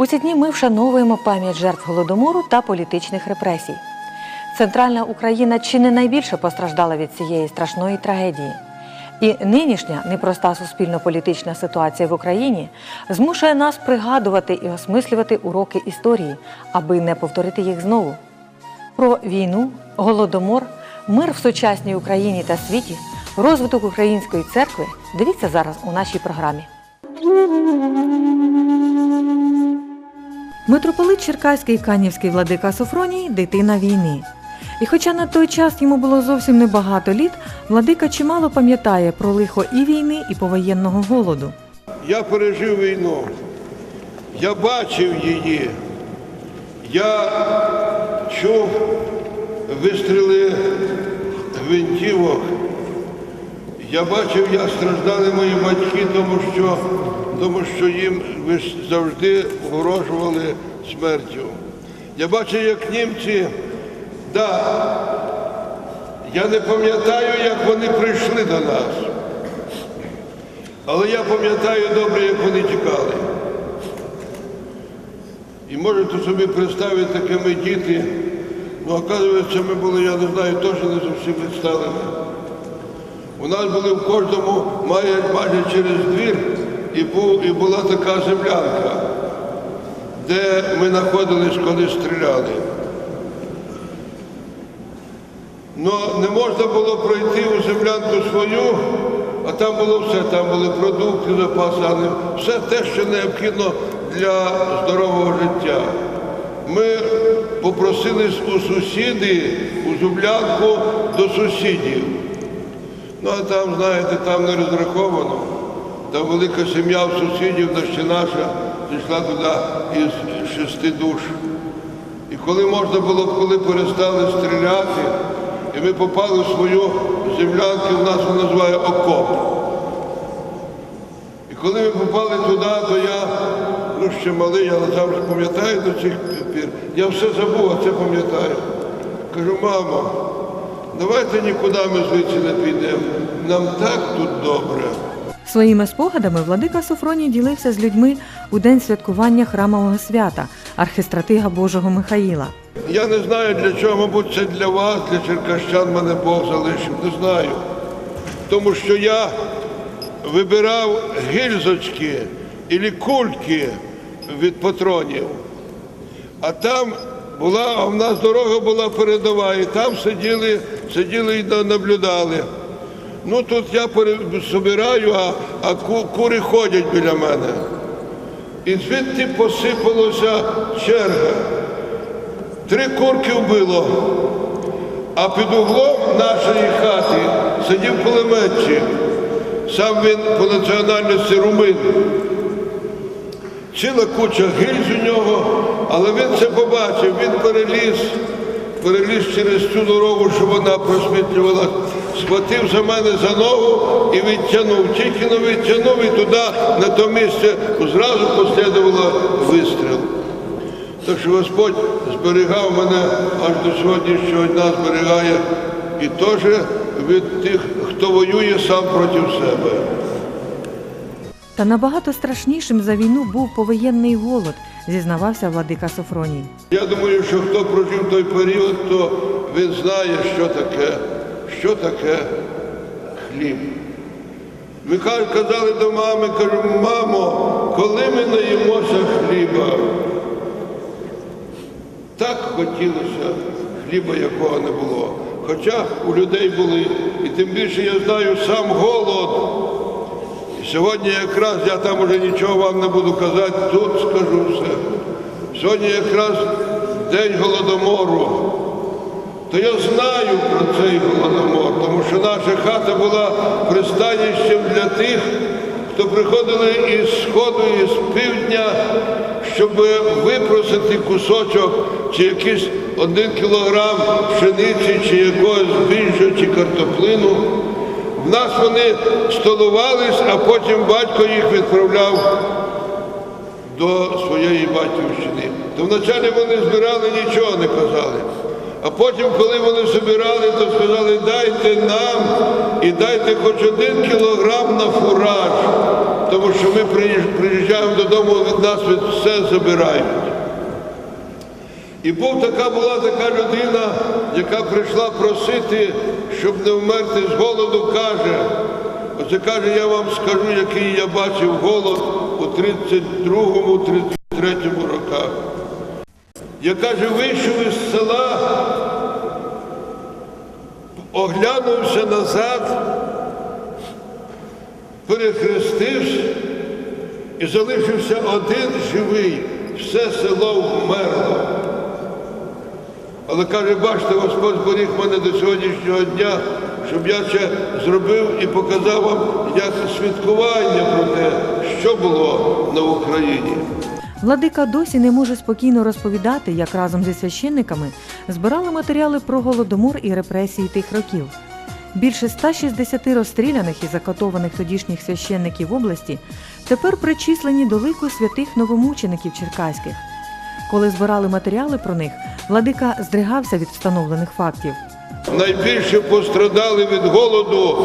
У ці дні ми вшановуємо пам'ять жертв голодомору та політичних репресій. Центральна Україна чи не найбільше постраждала від цієї страшної трагедії. І нинішня непроста суспільно-політична ситуація в Україні змушує нас пригадувати і осмислювати уроки історії, аби не повторити їх знову. Про війну, голодомор, мир в сучасній Україні та світі, розвиток української церкви дивіться зараз у нашій програмі. Митрополит Черкаський Канівський владика Софроній дитина війни. І хоча на той час йому було зовсім небагато літ, владика чимало пам'ятає про лихо і війни, і повоєнного голоду. Я пережив війну, я бачив її, я чув вистріли гвинтівок, я бачив, як страждали мої батьки, тому що, тому що їм завжди погрожували смертю. Я бачив, як німці, да, я не пам'ятаю, як вони прийшли до нас. Але я пам'ятаю добре, як вони тікали. І можете собі представити, таке ми діти. Ну, оказується, ми були, я не знаю, теж не зовсім відставлені. У нас були в кожному майже через двір і, був, і була така землянка, де ми знаходились, коли стріляли. Ну, не можна було пройти у землянку свою, а там було все, там були продукти, запаси, все те, що необхідно для здорового життя. Ми попросились у сусіди, у зублянку до сусідів. Ну, а там, знаєте, там не розраховано. Там велика сім'я в сусідів, та наша прийшла туди із шести душ. І коли можна було, коли перестали стріляти, і ми попали в свою землянку, в нас вона називає окоп. І коли ми попали туди, то я, ну ще малий, але завжди пам'ятаю до цих пір. Я все забув, а це пам'ятаю. Кажу, мамо, давайте нікуди ми звідси не підемо. Нам так тут добре. Своїми спогадами владика Софроній ділився з людьми у день святкування храмового свята архистратига Божого Михаїла. Я не знаю для чого, мабуть, це для вас, для черкащан мене Бог залишив, не знаю. Тому що я вибирав гільзочки і кульки від патронів. А там була, а в нас дорога була передова, і там сиділи, сиділи і на- наблюдали. Ну тут я собираю, а, а кури ходять біля мене. І звідти посипалася черга. Три курки вбило, а під углом нашої хати сидів кулеметчик. Сам він по національності румин. Ціла куча гильз у нього, але він це побачив, він переліз, переліз через цю дорогу, що вона просвітлювала, схватив за мене за ногу і відтягнув. Тільки не відтягнув і туди, на то місце, зразу послідувало вистріл. Так що Господь зберігав мене аж до сьогоднішнього дня зберігає і теж від тих, хто воює сам проти себе. Та набагато страшнішим за війну був повоєнний голод, зізнавався владика Софроній. Я думаю, що хто прожив той період, то він знає, що таке, що таке хліб. Ми казали до мами, кажу, мамо, коли ми наїмося хліба? Так хотілося хліба, якого не було. Хоча у людей були, і тим більше я знаю сам голод. Сьогодні якраз я там уже нічого вам не буду казати, тут скажу все. Сьогодні якраз день голодомору. То я знаю про цей голодомор, тому що наша хата була пристанищем для тих, хто приходили із сходу, і з півдня, щоб випросити кусочок чи якийсь один кілограм пшениці, чи якогось збіжжя, чи картоплину. В нас вони столувались, а потім батько їх відправляв до своєї батьківщини. То вначалі вони збирали, нічого не казали. А потім, коли вони збирали, то сказали, дайте нам і дайте хоч один кілограм на фураж. тому що ми приїжджаємо додому, від нас все забирають. І був така, була така людина, яка прийшла просити, щоб не вмерти з голоду, каже. Оце каже, я вам скажу, який я бачив голод у 32-33 роках. Я каже, вийшов із села, оглянувся назад, перехрестився і залишився один живий. Все село вмерло. Але каже, бачите, Господь зберіг мене до сьогоднішнього дня, щоб я ще зробив і показав вам як святкування про те, що було на Україні. Владика досі не може спокійно розповідати, як разом зі священниками збирали матеріали про голодомор і репресії тих років. Більше 160 розстріляних і закатованих тодішніх священників області тепер причислені до лику святих новомучеників черкаських. Коли збирали матеріали про них, владика здригався від встановлених фактів. Найбільше пострадали від голоду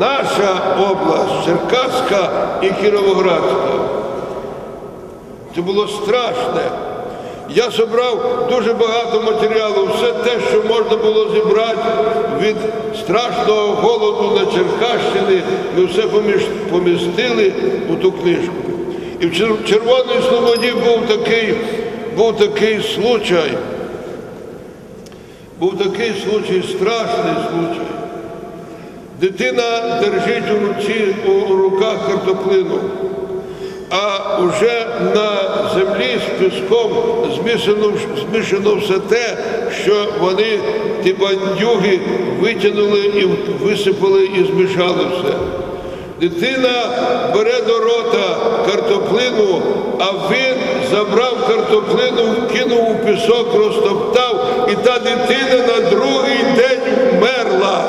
наша область, Черкаська і Кіровоградська. Це було страшне. Я зібрав дуже багато матеріалу, все те, що можна було зібрати від страшного голоду на Черкащині, ми все помістили у ту книжку. І в Чер- Червоній Слободі був такий, був такий случай. Був такий случай, страшний случай. Дитина держить у руці у руках картоплину, а вже на землі з піском змішано, змішано все те, що вони, ті бандюги, витягнули і висипали і змішали все. Дитина бере до рота картоплину, а він забрав картоплину, кинув у пісок, розтоптав, і та дитина на другий день вмерла.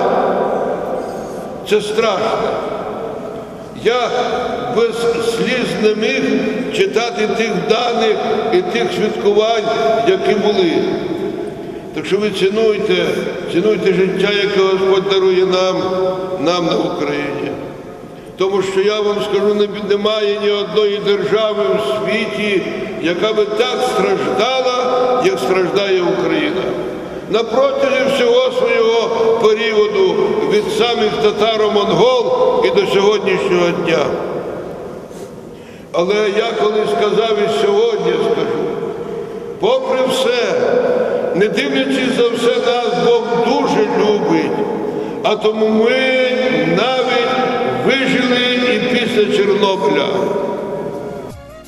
Це страшно. Я без сліз не міг читати тих даних і тих святкувань, які були. Так що ви цінуйте, цінуйте життя, яке Господь дарує нам, нам на Україні. Тому що я вам скажу, немає ні одної держави в світі, яка би так страждала, як страждає Україна. На протязі всього свого періоду від самих татаро-монгол і до сьогоднішнього дня. Але я коли сказав і сьогодні скажу, попри все, не дивлячись за все, нас Бог дуже любить, а тому ми навіть вижили і після Чорнобиля.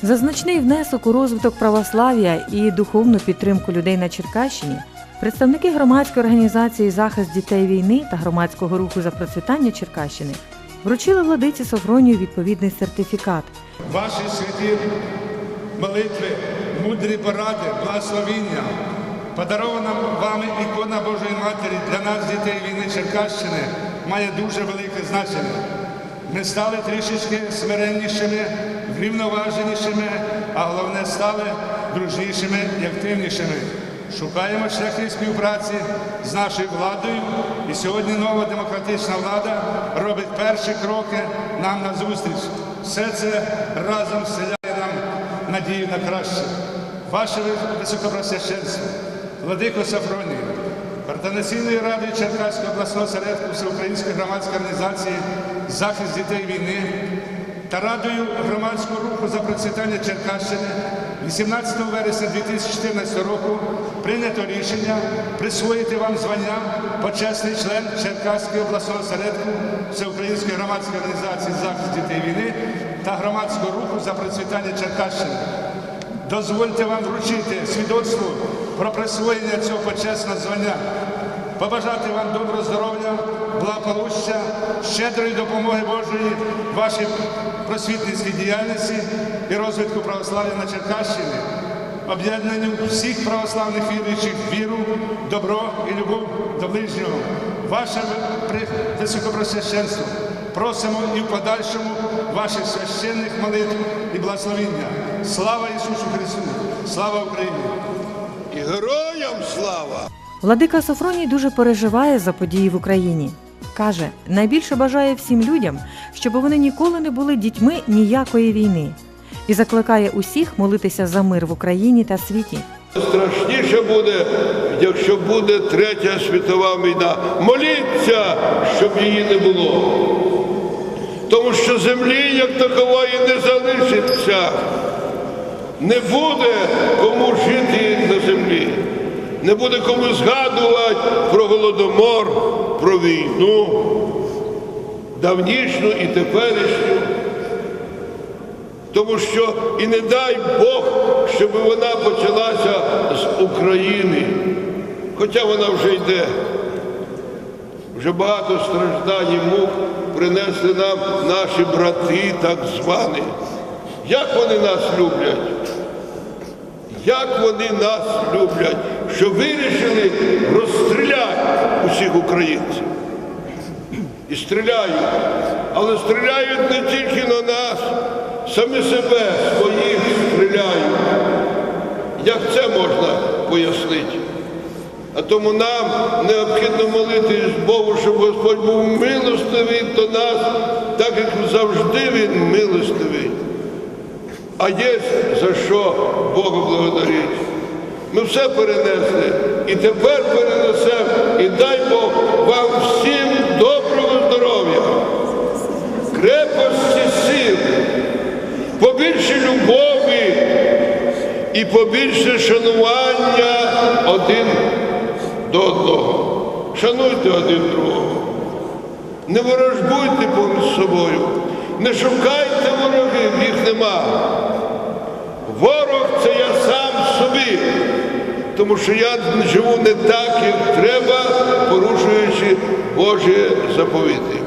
За значний внесок у розвиток православ'я і духовну підтримку людей на Черкащині представники громадської організації Захист дітей війни та громадського руху за процвітання Черкащини вручили владиці Софронію відповідний сертифікат. Ваші святі молитви, мудрі поради, благословіння, подарована вами ікона Божої Матері для нас, дітей війни Черкащини, має дуже велике значення. Ми стали трішечки смиреннішими, врівноваженішими, а головне стали дружнішими і активнішими. Шукаємо шляхи співпраці з нашою владою, і сьогодні нова демократична влада робить перші кроки нам на зустріч. Все це разом вселяє нам надію на краще. Ваше високопросвященство, Владико Сафроній, Координаційної ради Черкаського обласного середку Всеукраїнської громадської організації Захист дітей війни та Радою громадського руху за процвітання Черкащини 18 вересня 2014 року прийнято рішення присвоїти вам звання почесний член Черкаського обласного середку Всеукраїнської громадської організації Захист дітей війни та громадського руху за процвітання Черкащини. Дозвольте вам вручити свідоцтво про присвоєння цього почесного звання, побажати вам доброго здоров'я, благополуччя, щедрої допомоги Божої вашій просвітницькій діяльності і розвитку православ'я на Черкащині, об'єднанню всіх православних віруючих віру, добро і любов до ближнього. Ваше високопросвященство. Просимо і в подальшому ваших священних молитв і благословіння. Слава Ісусу Христу! Слава Україні! І героям слава! Владика Софроній дуже переживає за події в Україні. Каже, найбільше бажає всім людям, щоб вони ніколи не були дітьми ніякої війни, і закликає усіх молитися за мир в Україні та світі. Страшніше буде, якщо буде третя світова війна. Моліться, щоб її не було. Тому що землі як такової не залишиться. Не буде кому жити на землі. Не буде кому згадувати про голодомор, про війну, давнішню і теперішню. Тому що і не дай Бог, щоб вона почалася з України. Хоча вона вже йде. Вже багато страждань і мук принесли нам наші брати, так звані. Як вони нас люблять? Як вони нас люблять, що вирішили розстріляти усіх українців. І стріляють, але стріляють не тільки на нас, самі себе, своїх стріляють. Як це можна пояснити? А тому нам необхідно молитись Богу, щоб Господь був милостивий до нас, так як завжди Він милостивий. А є за що Богу благодарити. Ми все перенесли і тепер перенесемо. І дай Бог вам всім доброго здоров'я, крепості сил, побільше любові і побільше шанування один до одного. Шануйте один другого. Не ворожбуйте поміж собою, не шукайте ворогів, їх нема. Ворог це я сам собі, тому що я живу не так, як треба, порушуючи Божі заповіти.